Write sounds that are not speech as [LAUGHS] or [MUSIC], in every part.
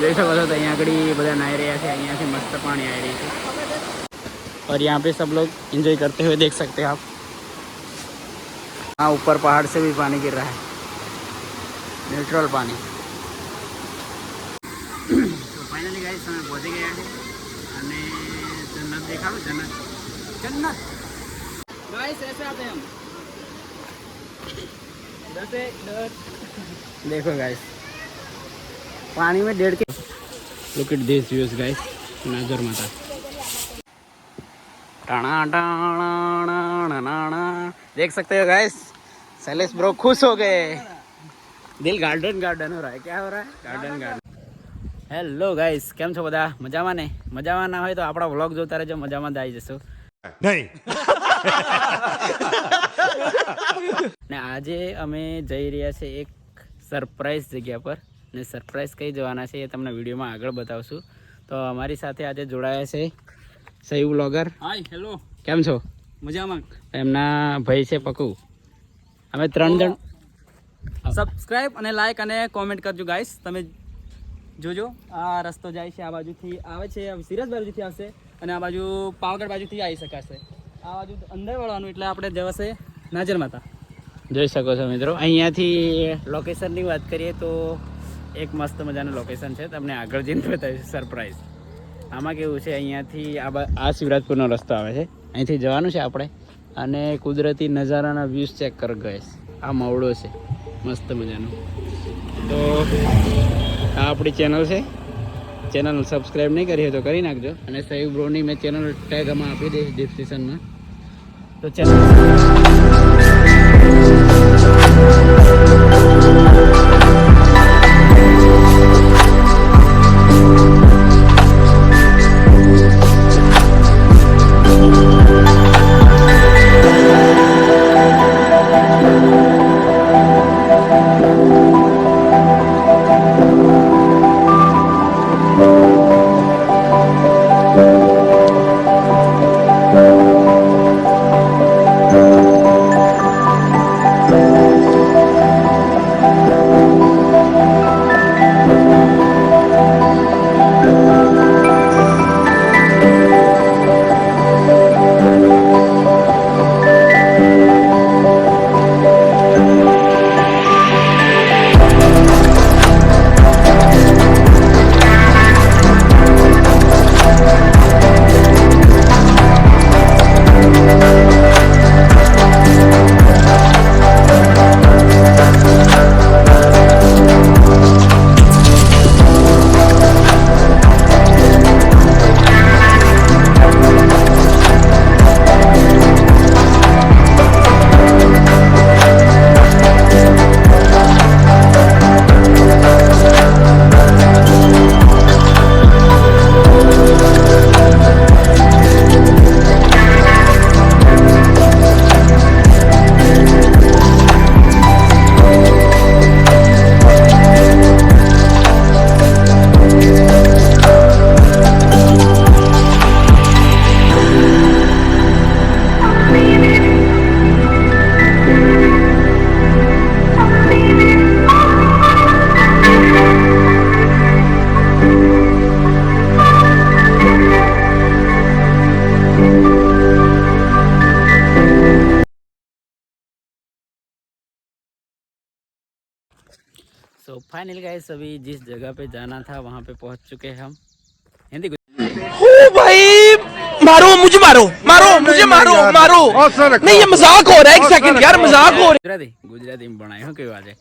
જોઈ શકો છો તો અહીંયા આગળ બધા નાહી રહ્યા છે અહીંયાથી મસ્ત પાણી આવી રહી છે और यहाँ पे सब लोग एंजॉय करते हुए देख सकते हैं आप हाँ ऊपर पहाड़ से भी पानी गिर रहा है न्यूट्रल पानी તો ફાઇનલી ગાઈસ અમે પહોંચી ગયા છે અને જન્નત દેખાડો જન્નત જન્નત गाइस ऐसे आते हैं हम [LAUGHS] दस एक दस देखो गाइस पानी में डेढ़ के look at this views guys नाजर माता टाणा टाणा टाणा देख सकते हो गाइस सैलेस ब्रो खुश हो गए દિલ ગાર્ડન ગાર્ડન હો રહા હે ક્યાં હો રહા હે ગાર્ડન ગાર્ડન હેલો ગાઈસ કેમ છો બધા મજામાં ને મજામાં ના હોય તો આપણા વ્લોગ જોતા રહેજો મજામાં જ આવી જશો નહીં [LAUGHS] ને આજે અમે જઈ રહ્યા છે એક સરપ્રાઈઝ જગ્યા પર ને સરપ્રાઈઝ કઈ જવાના છે એ તમને વિડીયોમાં આગળ બતાવશું. તો અમારી સાથે આજે જોડાયા છે સહી વ્લોગર. હાય હેલો કેમ છો? મજામાં. એમના ભાઈ છે પકુ. અમે ત્રણ જણ સબસ્ક્રાઇબ અને લાઈક અને કોમેન્ટ કરજો ગાઈસ તમે જોજો. આ રસ્તો જાય છે આ બાજુથી આવે છે સિરસ બાજુથી આવશે અને આ બાજુ પાવાગઢ બાજુથી આવી શકાશે. આ બાજુ અંદર વળવાનું એટલે આપણે જવાશે નાજર માતા. જોઈ શકો છો મિત્રો. અહીંયાથી લોકેશનની વાત કરીએ તો એક મસ્ત મજાનું લોકેશન છે. તમને આગળ જઈને બતાવીશ સરપ્રાઈઝ આમાં કેવું છે, અહીંયાથી આ આ શિવરાજપુરનો રસ્તો આવે છે. અહીંથી જવાનું છે આપણે. અને કુદરતી નજારાના વ્યૂઝ ચેક કર ગયેશ આ મવડો છે. મસ્ત મજાનો. તો આ આપણી ચેનલ છે. ચેનલ સબસ્ક્રાઈબ નહીં કરી હોય તો કરી નાખજો. અને સહી બ્રોની મેં ચેનલ ટેગ આમાં આપી દઈશ ડિસ્ક્રિપ્શનમાં તો ચેનલ फाइनली गाइस अभी जिस जगह पे जाना था वहाँ पे पहुँच चुके हैं हम हिंदी ओ भाई मारो मुझे मारो मारो मुझे मारो मारो नहीं ये मजाक हो रहा है एक सेकंड यार मजाक हो रहा ગુજરાતી ગુજરાતીમાં ભણાય શું કેવું આજે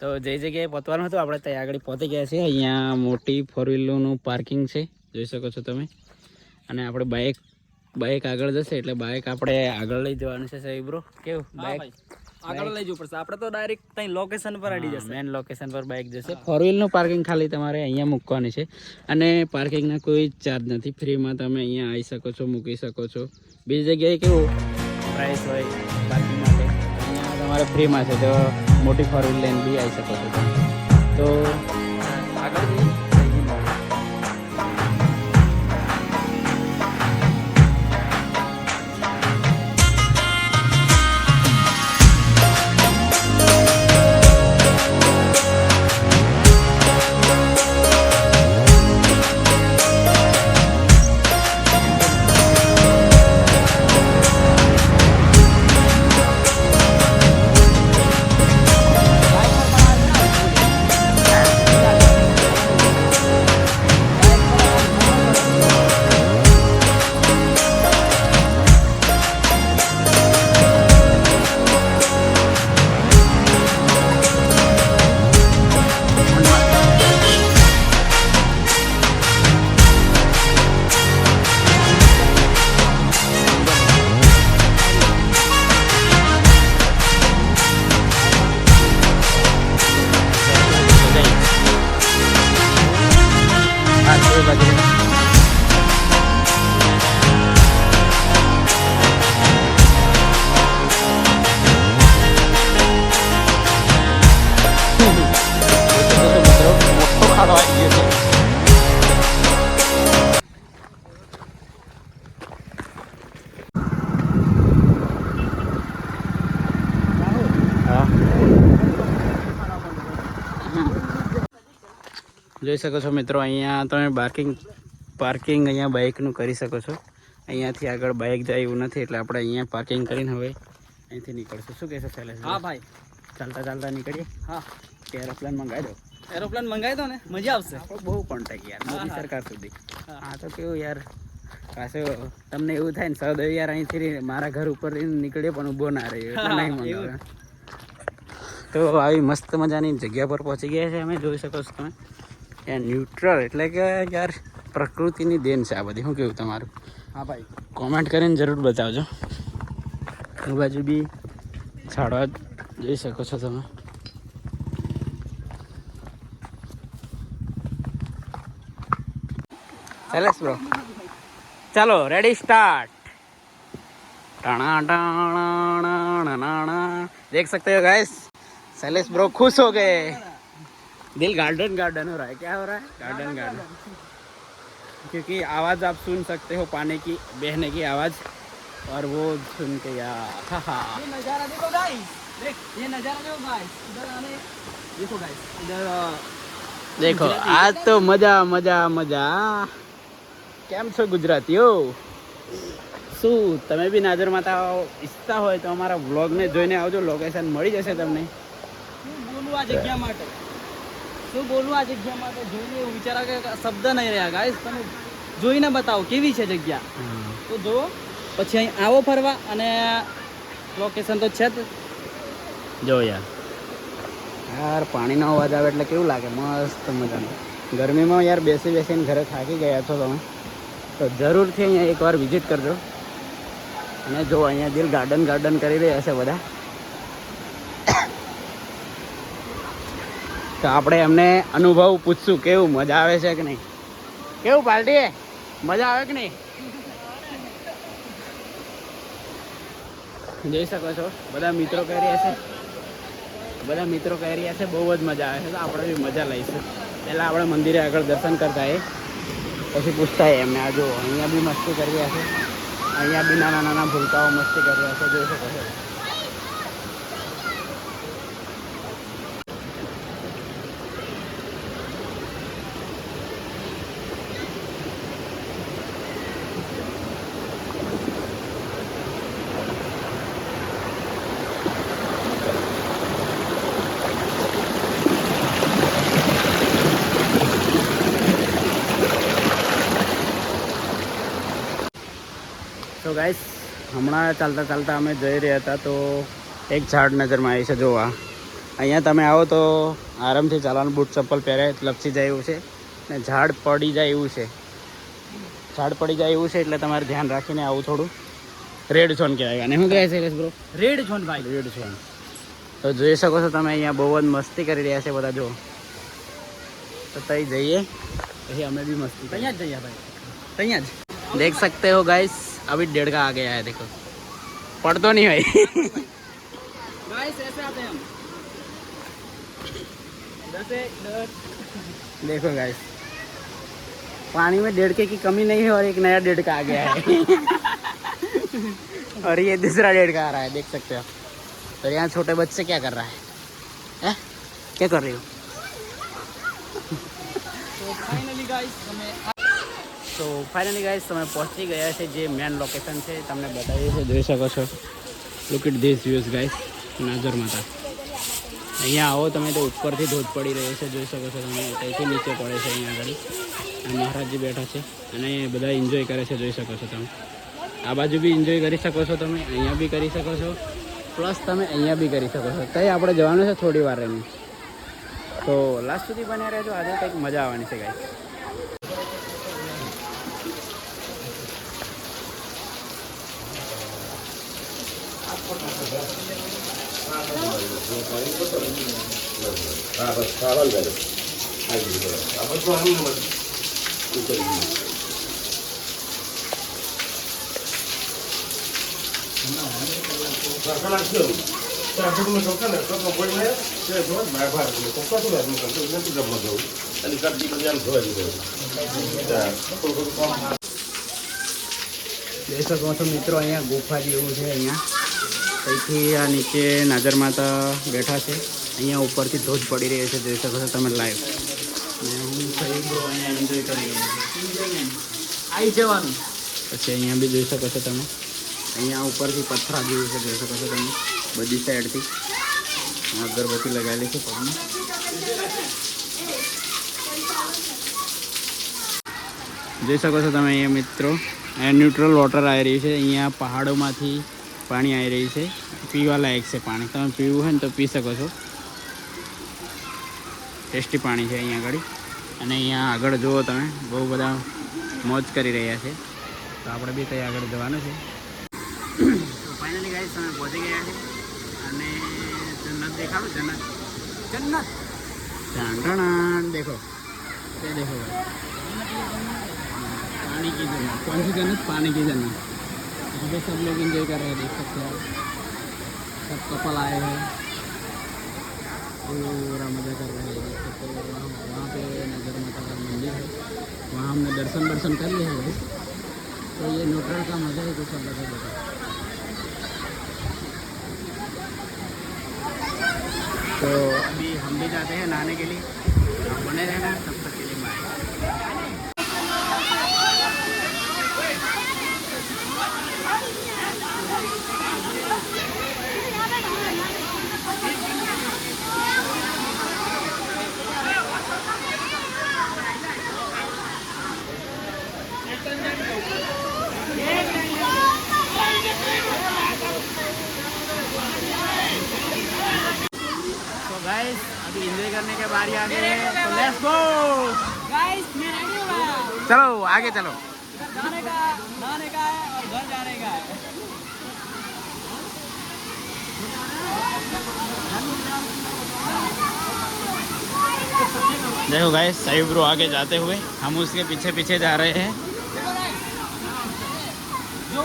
તો જે જગ્યાએ પહોંચવાનું હતું આપણે ત્યાં આગળ પહોંચી ગયા છે અહીંયા મોટી ફોર વ્હીલરનું પાર્કિંગ છે જોઈ શકો છો તમે અને આપણે બાઇક બાઇક આગળ જશે એટલે બાઇક આપણે આગળ લઈ જવાનું છે સાહેબ બ્રો કેવું હા બાઇક ભાઈ આગળ લઈ જવું પડશે. આપણે તો ડાયરેક્ટ ત્યાં લોકેશન પર આડી જશે. મેન લોકેશન પર બાઇક જશે. ફોર વ્હીલનું પાર્કિંગ ખાલી તમારે અહીંયા મૂકવાની છે. અને પાર્કિંગના કોઈ ચાર્જ નથી. ફ્રીમાં તમે અહીંયા આવી શકો છો મૂકી શકો છો. બીજી જગ્યાએ કેવું? પ્રાઇસ હોય પાર્કિંગ માટે. અહીંયા તમારે ફ્રીમાં છે. તો મોટી ફોર વ્હીલ લઈને બી આવી શકો છો તો જોઈ શકો છો મિત્રો અહીંયા તમે પાર્કિંગ પાર્કિંગ અહીંયા બાઇકનું કરી શકો છો. અહીંયાથી આગળ બાઇક જાય એવું નથી એટલે આપણે અહીંયા પાર્કિંગ કરીને હવે અહીંથી નીકળશું. શું કહેશો ચાલે હા ભાઈ. ચાલતા ચાલતા નીકળીએ? હા. એરોપ્લેન મંગાવી દો? એરોપ્લેન મંગાવી દો ને મજા આવશે. બહુ કોન્ટેક્ટ યાર મોદી સરકાર સુધી. હા. તો કેવું યાર પાછું તમને એવું થાય ને સૌદવ યાર અહીંથી મારા ઘર ઉપર નીકળે પણ ઊભો ના રહ્યો એટલે નહીં મંગાવે. તો આવી મસ્ત મજાની જગ્યા પર પહોંચી ગયા છે અમે જોઈ શકો છો તમે. એ ન્યુટ્રલ એટલે કે યાર પ્રકૃતિની દેન છે આ બધી શું કેવું તમારું હા ભાઈ કોમેન્ટ કરીને જરૂર બતાવજો આ બાજુ બી છાડવા જોઈ શકો છો તમે સેલેસ બ્રો ચાલો રેડી સ્ટાર્ટ टाणा टाणा टाणा टाणा। देख सकते हो गाइस सैलेस ब्रो खुश हो गए दिल गार्डन गार्डन हो रहा है क्या हो रहा है गार्डन गार्डन क्योंकि आवाज़ आप सुन सकते हो पानी की बहने की आवाज़ और वो सुन के यार हा हा ये नज़ारा देखो गाइस देख ये नज़ारा देखो गाइस इधर आने देखो गाइस इधर अ, देखो आज तो મજા મજા મજા કેમ છો ગુજરાતીઓ શું તમે બી નાજર માતા ઈચ્છતા હોય તો અમારા વ્લોગને જોઈને આવજો લોકેશન મળી જશે તમને શું બોલવું આ જગ્યા માટે શું બોલવું આ જગ્યામાં? માટે જોઈને એવું વિચારા કે શબ્દ નહીં રહ્યા ગાઈસ તમે જોઈને બતાવો કેવી છે જગ્યા? તો જુઓ પછી અહીં આવો ફરવા અને લોકેશન તો છે જ. જો યાર. યાર પાણીનો અવાજ આવે એટલે કેવું લાગે? મસ્ત મજાનું. ગરમીમાં યાર બેસી બેસીને ઘરે થાકી ગયા છો તમે. તો જરૂરથી અહીંયા એકવાર વિઝિટ કરજો. અને જો અહીંયા દિલ ગાર્ડન ગાર્ડન કરી રહ્યા છે બધા. તો આપણે એમને અનુભવ પૂછશું, કેવું, મજા આવે છે કે નહીં? કેવું, પાલટી? મજા આવે કે નહીં? જોઈ શકો છો, બધા મિત્રો કહી રહ્યા છે. બધા મિત્રો કહી રહ્યા છે, બહુ જ મજા આવે છે, તો આપણે બી મજા લઈશું. પહેલાં આપણે મંદિરે આગળ દર્શન કરતા એ. પછી પૂછતા એ એમને, આ અહીંયા બી મસ્તી કરી રહ્યા છે. અહીંયા બી નાના નાના ભૂલકાઓ મસ્તી કરી રહ્યા છે, જોઈ શકો છો. તો ગાઈસ હમણાં ચાલતા ચાલતા અમે જઈ રહ્યા હતા તો એક ઝાડ નજરમાં આવી છે જોવા. અહીંયા તમે આવો તો આરામથી ચાલવાનું બૂટ ચપ્પલ પહેરે લપસી જાય એવું છે. ને ઝાડ પડી જાય એવું છે. ઝાડ પડી જાય એવું છે એટલે તમારે ધ્યાન રાખીને આવું થોડું. રેડ ઝોન કહેવાય અને શું કહેવાય છે બ્રો રેડ ઝોન ભાઈ. રેડ ઝોન તો જોઈ શકો છો તમે અહીંયા બહુ જ મસ્તી કરી રહ્યા છે બધા જો તો તઈ જઈએ. પછી અમે બી મસ્તી અહીંયા જ જઈએ ભાઈ. અહીંયા જ. દેખ સકતે હો ગાઈસ अभी डेढ़ का आ गया है देखो। पढ़ तो नहीं भाई। देखो गाइस पानी में डेढ़ के की कमी नहीं है और एक नया डेढ़ का आ गया है। [LAUGHS] और ये दूसरा डेढ़ का आ रहा है देख सकते हो। तो यहाँ छोटे बच्चे क्या कर रहा है? ए? क्या कर रही हो? तो फाइनली गाइस हमें તો ફાઇનલી ગાઈસ તમે પહોંચી ગયા છે જે મેન લોકેશન છે, તમને બતાવીએ છે જોઈ શકો છો. Look at this views guys નાજર માતા. અહીંયા આવો, તમે તો ઉપરથી ધોધ પડી રહ્યો છે. જોઈ શકો છો તમે, ત્યાંથી નીચે પડે છે અહીંયા આગળ. અને મહારાજજી બેઠા છે અને બધા એન્જોય કરે છે, જોઈ શકો છો તમે. આ બાજુ બી એન્જોય કરી શકો છો તમે, અહીંયા બી કરી શકો છો. પ્લસ તમે અહીંયા બી કરી શકો છો. કંઈ આપણે જવાનું છે થોડી વાર એની તો લાસ્ટ સુધી બન્યા રહેજો. આજે કંઈક મજા આવવાની છે ગાઈસ જોઈ શકો છો મિત્રો અહીંયા ગુફા જેવું છે અહીંયા. અહીંથી આ નીચે નાજર માતા બેઠા છે. અહીંયા ઉપરથી ધોધ પડી રહ્યો છે. જોઈ શકો છો તમે લાઈવ હું અહીંયા એન્જોય કરી આવી જવાનું. પછી અહીંયા બી જોઈ શકો છો તમે. અહીંયા ઉપરથી પથ્થર આવી છે. જોઈ શકો છો તમે. બધી સાઈડથી. અગરબત્તી લગાવેલી છે પગમાં. જોઈ શકો છો તમે અહીંયા મિત્રો. અહીંયા ન્યુટ્રલ વોટર આવી રહ્યું છે. અહીંયા પહાડોમાંથી પાણી આવી રહી છે. પીવા લાયક છે પાણી. તમે પીવું હોય ને તો પી શકો છો. ટેસ્ટી પાણી છે અહીંયા આગળ. અને અહીંયા આગળ જુઓ તમે, બહુ બધા મોજ કરી રહ્યા છે. તો આપણે બી કંઈ આગળ જવાનું છે. તો ફાઇનલી ગાઈસ તમે પહોંચી ગયા છે. અને જન્નત દેખાડો, જન્નત. જન્નત! ટાણ દેખો. તે દેખો. પાણી કી કી જન્નત? પાણી કી જન્નત. पे सब लोग इंजॉय कर रहे हैं, देख सकते हो सब कपल आए हैं। पूरा मज़ा कर रहे हैं, देख सकते हो। वहाँ वहाँ पे नगर माता का मंदिर है। वहाँ हमने दर्शन वर्शन कर लिए हैं भाई तो ये न्यूट्रल का मज़ा ही कुछ अलग है तो अभी हम भी जाते हैं नहाने के लिए। बने रहना तब तक के लिए बाय तो गाइस अभी एंजॉय करने के बारी आ गई है तो लेट्स गो गाइस मैं रेडी हूँ। चलो आगे चलो। जाने का नहाने का है और घर जाने का है। देखो गाइस सही ब्रो आगे जाते हुए हम उसके पीछे पीछे जा रहे हैं। जो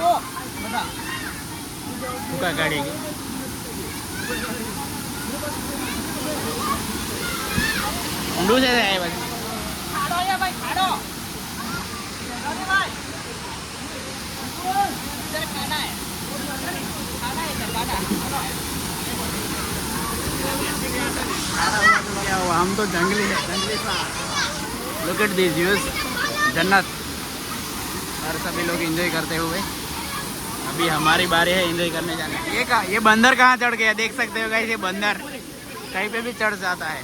बता। गाड़ी की ઊંડું છે સાહેબ खाड़ो या भाई खाड़ो अरे भाई इधर खाना है खाना है इधर खाना क्या हुआ हम तो जंगली है जंगली सा लुक एट दिस व्यूज जन्नत और सभी लोग एंजॉय करते हुए अभी हमारी बारी है एंजॉय करने जाने की। ये कहा ये बंदर कहाँ चढ़ गया देख सकते हो गाइस ये बंदर कहीं पे भी चढ़ जाता है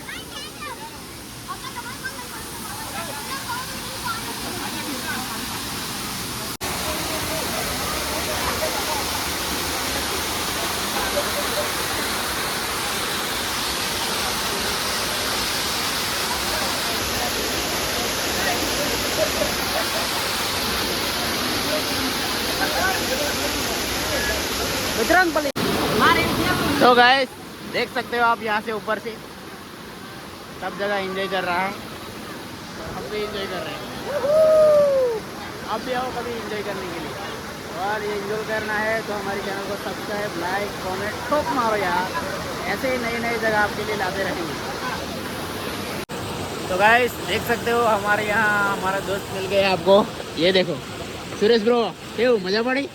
तो गए देख सकते हो आप यहाँ से ऊपर से। सब जगह एंजॉय कर रहा है। हम भी एंजॉय कर रहे हैं। आप भी आओ कभी एंजॉय करने के लिए। और ये एंजॉय करना है तो हमारे चैनल को सब्सक्राइब लाइक कमेंट टॉप मारो यार। ऐसे ही नई नई जगह आपके लिए लाते रहेंगे। तो गाइस देख सकते हो हमारे यहाँ हमारा दोस्त मिल गया आपको। ये देखो, सुरेश ब्रो क्यों मज़ा पड़ी?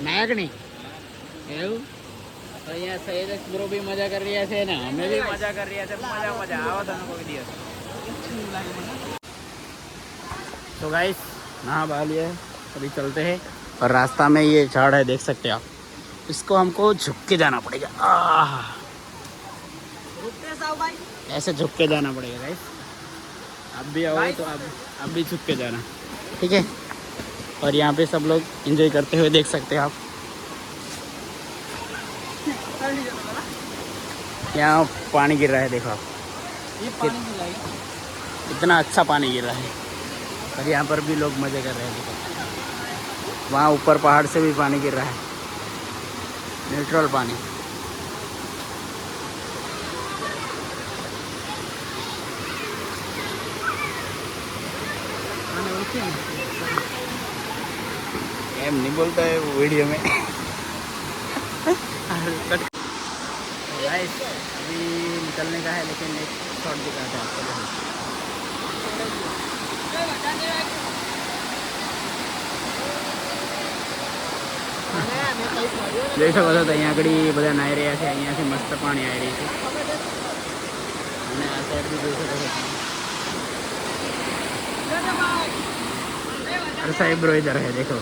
નાયક નહીં એવું તો અહીંયા સૈયદ બ્રો બી મજા કરી રહ્યા છે ને અમે બી મજા કરી રહ્યા છે મજા મજા આવો તમે કોઈ દિવસ तो गाइस नहा बहा लिए अभी चलते हैं और रास्ता में ये झाड़ है देख सकते हैं आप इसको हमको झुक के जाना पड़ेगा आह रुकते साहब भाई ऐसे झुक के जाना पड़ेगा गाइस आप भी आओ तो आप आप भी झुक के जाना ठीक है और यहाँ पे सब लोग एंजॉय करते हुए देख सकते हैं आप। यहाँ पानी गिर रहा है देखो आप। इतना अच्छा पानी गिर रहा है। और यहाँ पर भी लोग मज़े कर रहे हैं देखो। वहाँ ऊपर पहाड़ से भी पानी गिर रहा है। न्यूट्रल पानी। અને એમ नहीं बोलता है वो वीडियो में गाइस अभी निकलने का है लेकिन एक शॉट दिखाते हैं आपको देखो। જોઈ શકો છો તો અહીંયા આગળ બધા નાહી રહ્યા છે અહીંયાથી મસ્ત પાણી આવી રહી છે અને આ સાઈડ બી જોઈ શકો છો अरे साहिब ब्रो इधर है देखो